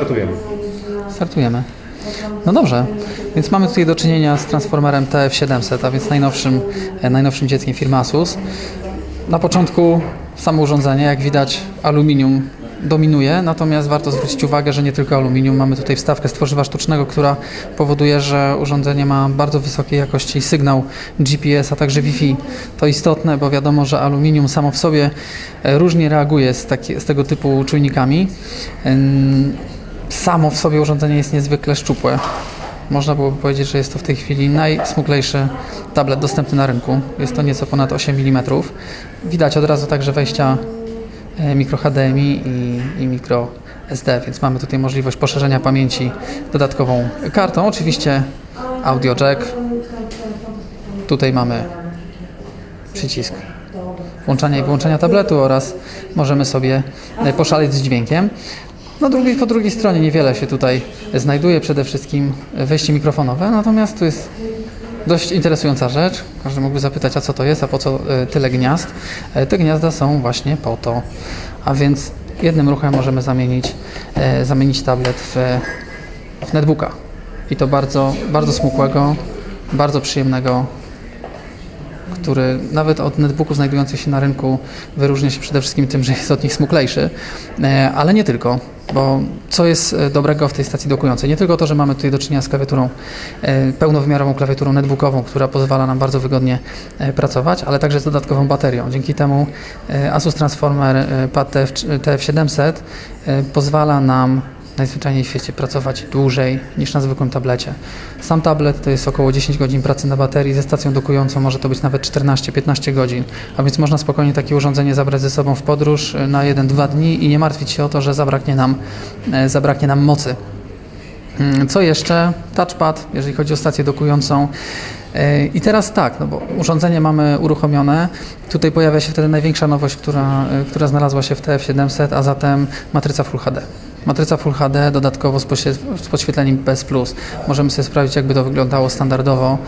Startujemy. Startujemy. No dobrze, więc mamy tutaj do czynienia z transformerem TF700, a więc najnowszym, e, najnowszym dzieckiem firmy Asus. Na początku samo urządzenie, jak widać, aluminium dominuje, natomiast warto zwrócić uwagę, że nie tylko aluminium. Mamy tutaj wstawkę z tworzywa sztucznego, która powoduje, że urządzenie ma bardzo wysokiej jakości sygnał GPS, a także Wi-Fi. To istotne, bo wiadomo, że aluminium samo w sobie e, różnie reaguje z, z tego typu czujnikami. Samo w sobie urządzenie jest niezwykle szczupłe. Można byłoby powiedzieć, że jest to w tej chwili najsmuglejszy tablet dostępny na rynku. Jest to nieco ponad 8 mm. Widać od razu także wejścia e, mikro HDMI i, i mikro SD, więc mamy tutaj możliwość poszerzenia pamięci dodatkową kartą. Oczywiście audio jack. Tutaj mamy przycisk włączania i wyłączenia tabletu oraz możemy sobie e, poszaleć z dźwiękiem. Na drugiej, po drugiej stronie niewiele się tutaj znajduje, przede wszystkim wejście mikrofonowe, natomiast tu jest dość interesująca rzecz. Każdy mógłby zapytać, a co to jest, a po co e, tyle gniazd? E, Te gniazda są właśnie po to, a więc jednym ruchem możemy zamienić, e, zamienić tablet w, w netbooka. I to bardzo, bardzo smukłego, bardzo przyjemnego który nawet od netbooków znajdujących się na rynku wyróżnia się przede wszystkim tym, że jest od nich smuklejszy, E, ale nie tylko, bo co jest e, dobrego w tej stacji dokującej? Nie tylko to, że mamy tutaj do czynienia z klawiaturą, e, pełnowymiarową klawiaturą netbookową, która pozwala nam bardzo wygodnie pracować, ale także z dodatkową baterią. Dzięki temu Asus Transformer Pad TF, TF700 e, pozwala nam najzwyczajniej w świecie pracować dłużej niż na zwykłym tablecie. Sam tablet to jest około 10 godzin pracy na baterii, ze stacją dokującą może to być nawet 14-15 godzin, a więc można spokojnie takie urządzenie zabrać ze sobą w podróż e, na 1-2 dni i nie martwić się o to, że zabraknie nam, e, zabraknie nam mocy. Mm, Co jeszcze? Touchpad, jeżeli chodzi o stację dokującą. E, I teraz tak, no bo urządzenie mamy uruchomione. Tutaj pojawia się wtedy największa nowość, która, która znalazła się w TF700, a zatem matryca Full HD. Matryca Full HD dodatkowo z, podświetleniem PS Plus. Możemy sobie sprawdzić, jakby to wyglądało standardowo.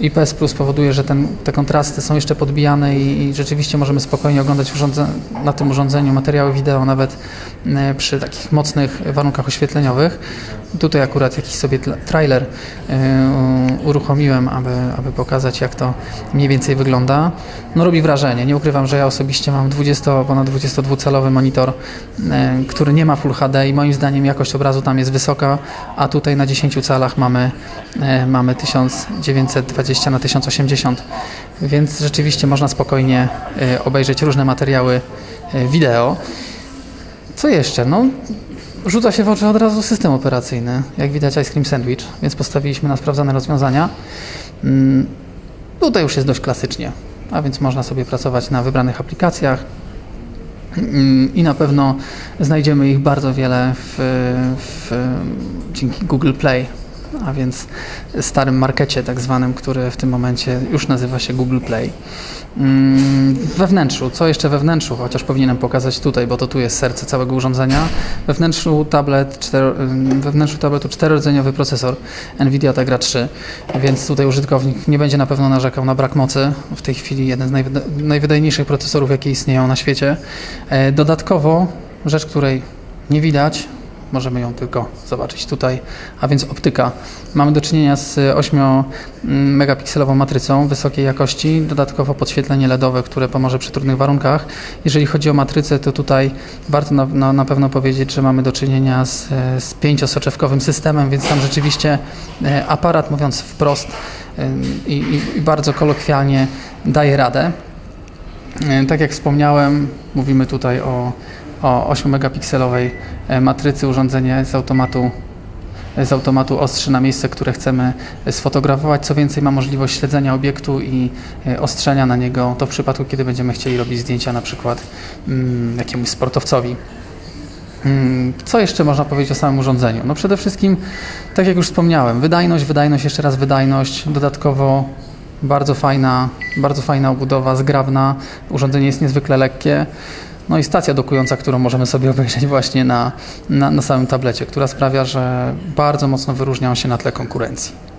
IPS Plus powoduje, że ten, te kontrasty są jeszcze podbijane i, i rzeczywiście możemy spokojnie oglądać na tym urządzeniu materiały wideo nawet e, przy takich mocnych warunkach oświetleniowych. Tutaj akurat jakiś sobie trailer e, uruchomiłem, aby, aby pokazać jak to mniej więcej wygląda. No robi wrażenie. Nie ukrywam, że ja osobiście mam 20, ponad 22-calowy monitor, e, który nie ma Full HD i moim zdaniem jakość obrazu tam jest wysoka, a tutaj na 10 calach mamy, mamy 1920 na 1080, więc rzeczywiście można spokojnie e, obejrzeć różne materiały e, wideo. Co jeszcze? No, rzuca się w oczy od razu system operacyjny, jak widać Ice Cream Sandwich, więc postawiliśmy na sprawdzone rozwiązania. Mm, Tutaj już jest dość klasycznie, a więc można sobie pracować na wybranych aplikacjach Mm, i na pewno znajdziemy ich bardzo wiele w, w, dzięki Google Play, a więc starym markecie tak zwanym, który w tym momencie już nazywa się Google Play. Mm, We wnętrzu, co jeszcze we wnętrzu, chociaż powinienem pokazać tutaj, bo to tu jest serce całego urządzenia. We wnętrzu, tablet, cztero, ym, we wnętrzu tabletu czterordzeniowy procesor NVIDIA Tegra 3, więc tutaj użytkownik nie będzie na pewno narzekał na brak mocy. W tej chwili jeden z najwyda- najwydajniejszych procesorów, jakie istnieją na świecie. E, Dodatkowo, rzecz, której nie widać, możemy ją tylko zobaczyć tutaj, a więc optyka. Mamy do czynienia z 8-megapikselową matrycą wysokiej jakości, dodatkowo podświetlenie LEDowe, które pomoże przy trudnych warunkach. Jeżeli chodzi o matrycę, to tutaj warto na, na, na pewno powiedzieć, że mamy do czynienia z, e, z pięciosoczewkowym systemem, więc tam rzeczywiście e, aparat, mówiąc wprost e, i, i, i bardzo kolokwialnie, daje radę. Tak jak wspomniałem, mówimy tutaj o, o 8-megapikselowej e, matrycy. Urządzenie z automatu, z automatu ostrzy na miejsce, które chcemy sfotografować. Co więcej, ma możliwość śledzenia obiektu i e, ostrzenia na niego. To w przypadku, kiedy będziemy chcieli robić zdjęcia na przykład mm, jakiemuś sportowcowi. Mm, Co jeszcze można powiedzieć o samym urządzeniu? No przede wszystkim, tak jak już wspomniałem, wydajność, wydajność, jeszcze raz wydajność, dodatkowo bardzo fajna, bardzo fajna obudowa, zgrabna, urządzenie jest niezwykle lekkie. No i stacja dokująca, którą możemy sobie obejrzeć właśnie na, na, na samym tablecie, która sprawia, że bardzo mocno wyróżnia on się na tle konkurencji.